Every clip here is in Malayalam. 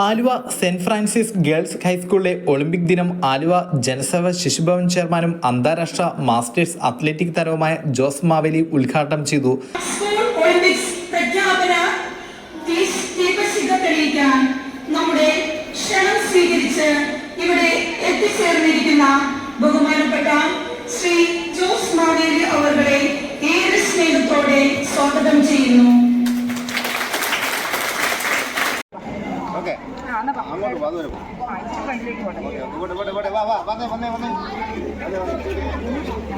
ആലുവ സെന്റ് ഫ്രാൻസിസ് ഗേൾസ് ഹൈസ്കൂളിലെ ഒളിമ്പിക് ദിനം ആലുവ ജനസേവ ശിശുഭവൻ ചെയർമാനും അന്താരാഷ്ട്ര മാസ്റ്റേഴ്സ് അത്ലറ്റിക് താരവുമായ ജോസ് മാവേലി ഉദ്ഘാടനം ചെയ്തു. നമ്മുടെ ക്ഷണം സ്വീകരിച്ച് ഇവിടെ എത്തിച്ചേർന്നിരിക്കുന്ന ബഹുമാനപ്പെട്ട ശ്രീ ജോസ് മാവേലി അവരുടെ ഏറെ സ്നേഹത്തോടെ സ്വാഗതം ചെയ്യുന്നു. അങ്ങോട്ട് വാ, അതുവരെ പോ. ഓക്കെ, ഇങ്ങോട്ട്, ഇങ്ങോട്ട്, ഇങ്ങോട്ട്. വാ, വാ, വന്നേ, വന്നേ, വന്നേ. വന്നേ, വന്നേ.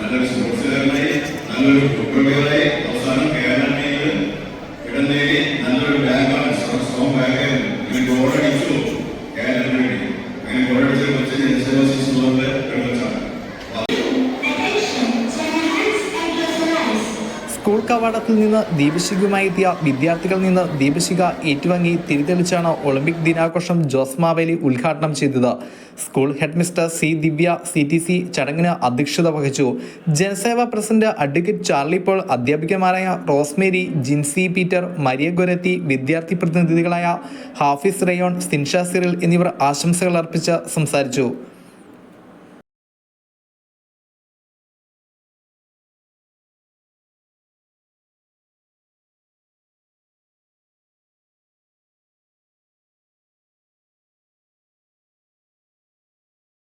നല്ലൊരു സ്പോർട്സുകാരനായി നല്ലൊരു ഫുട്ബോളുകാരായി അവസാനം കേരള സ്കൂൾ കവാടത്തിൽ നിന്ന് ദീപശിഖയുമായി എത്തിയ വിദ്യാർത്ഥികളിൽ നിന്ന് ദീപശിഖ ഏറ്റുവാങ്ങി തിരിതെളിച്ചാണ് ഒളിമ്പിക് ദിനാഘോഷം ജോസ് മാവേലി ഉദ്ഘാടനം ചെയ്തത്. School headmistress C Divya C T C ചടങ്ങിന് അധ്യക്ഷത വഹിച്ചു. Janaseva president advocate Charlie Paul അധ്യാപികമാരായ റോസ്മേരി ജിൻസി പീറ്റർ മരിയ ഗൊരത്തി വിദ്യാർത്ഥി പ്രതിനിധികളായ ഹാഫിസ് റയോൺ സിൻഷ സിറിൽ എന്നിവർ ആശംസകൾ അർപ്പിച്ച് സംസാരിച്ചു.